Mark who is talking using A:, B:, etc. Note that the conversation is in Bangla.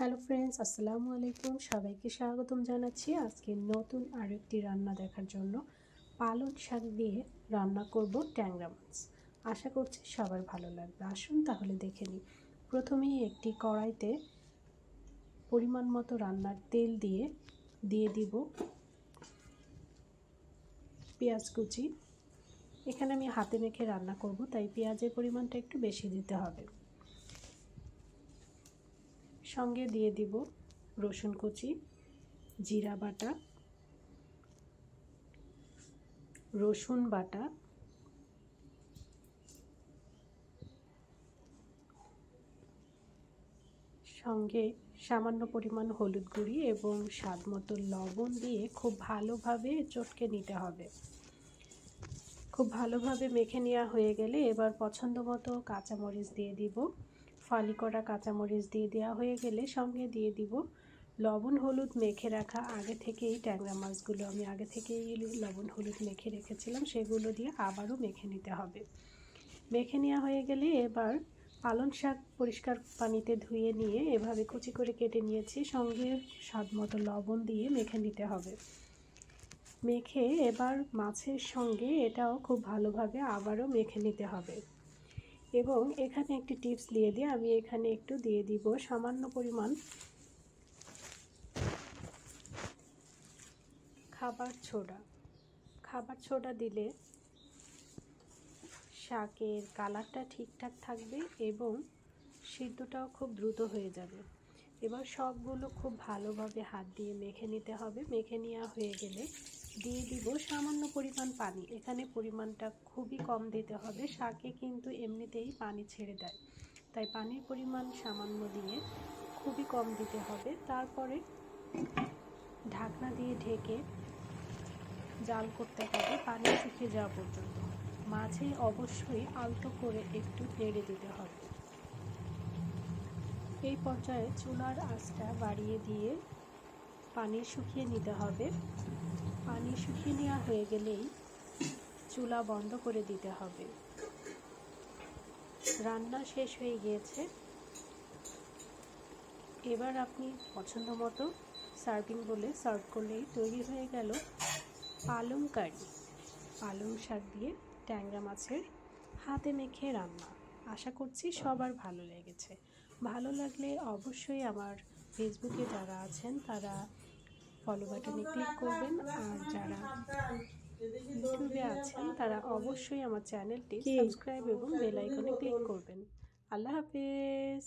A: হ্যালো ফ্রেন্ডস, আসসালামু আলাইকুম। সবাইকে স্বাগতম জানাচ্ছি আজকে নতুন আরেকটি রান্না দেখার জন্য। পালং শাক দিয়ে রান্না করব ট্যাংরা মাছ। আশা করছি সবার ভালো লাগবে। আসুন তাহলে দেখে নিই। প্রথমেই একটি কড়াইতে পরিমাণ মতো রান্নার তেল দিয়ে দিয়ে দিব পেঁয়াজ কুচি। এখানে আমি হাতে মেখে রান্না করব, তাই পেঁয়াজের পরিমাণটা একটু বেশি দিতে হবে। সঙ্গে দিয়ে দিব রসুন কুচি, জিরা বাটা, রসুন বাটা, সঙ্গে সামান্য পরিমাণ হলুদ গুঁড়ি এবং স্বাদ মতো লবণ দিয়ে খুব ভালোভাবে চটকে নিতে হবে। খুব ভালোভাবে মেখে নেওয়া হয়ে গেলে এবার পছন্দ মতো কাঁচামরিচ দিয়ে দিব। ফালি করা কাঁচামরিচ দিয়ে দেওয়া হয়ে গেলে সঙ্গে দিয়ে দিব লবণ, হলুদ মেখে রাখা আগে থেকেই ট্যাংরা মাছগুলো। আমি আগে থেকেই লবণ, হলুদ মেখে রেখেছিলাম, সেগুলো দিয়ে আবারও মেখে নিতে হবে। মেখে নেওয়া হয়ে গেলে এবার পালং শাক পরিষ্কার পানিতে ধুয়ে নিয়ে এভাবে কুচি করে কেটে নিয়েছি। সঙ্গে স্বাদ মতো লবণ দিয়ে মেখে নিতে হবে। মেখে এবার মাছের সঙ্গে এটাও খুব ভালোভাবে আবারও মেখে নিতে হবে। এবং এখানে একটি টিপস দিয়ে দিয়ে আমি এখানে একটু দিয়ে দিব সামান্য পরিমাণ খাবার ছোডা। খাবার ছোডা দিলে শাকের কালারটা ঠিকঠাক থাকবে এবং সিদ্ধটাও খুব দ্রুত হয়ে যাবে। এবার সবগুলো খুব ভালোভাবে হাত দিয়ে মেখে নিতে হবে। মেখে নেওয়া হয়ে গেলে দিয়ে দিব সামান্য পরিমাণ পানি। এখানে পরিমাণটা খুবই কম দিতে হবে। শাকে কিন্তু এমনিতেই পানি ছেড়ে দেয়। তাই পানির পরিমাণ সামান্য দিয়ে খুবই কম দিতে হবে। তারপরে ঢাকনা দিয়ে ঢেকে জাল করতে হবে পানি শুকিয়ে যাওয়া পর্যন্ত। মাঝে অবশ্যই আলতো করে একটু নেড়ে দিতে হবে। এই পর্যায়ে চুলার আঁচটা বাড়িয়ে দিয়ে পানি শুকিয়ে নিতে হবে। পানি শুকিয়ে নেওয়া হয়ে গেলেই চুলা বন্ধ করে দিতে হবে। রান্না শেষ হয়ে গিয়েছে। এবার আপনি পছন্দ মতো সার্ভিং বলে সার্ভ করলেই তৈরি হয়ে গেল পালং কারি। পালং শাক দিয়ে ট্যাংরা মাছের হাতে মেখে রান্না। আশা করছি সবার ভালো লেগেছে। ভালো লাগলে অবশ্যই আমার ফেসবুকে যারা আছেন তারা ফলো বাটনে ক্লিক করবেন। আর যারা ইউটিউবে আছেন তারা অবশ্যই আমার চ্যানেলটি সাবস্ক্রাইব এবং বেল আইকনে ক্লিক করবেন। আল্লাহ হাফেজ।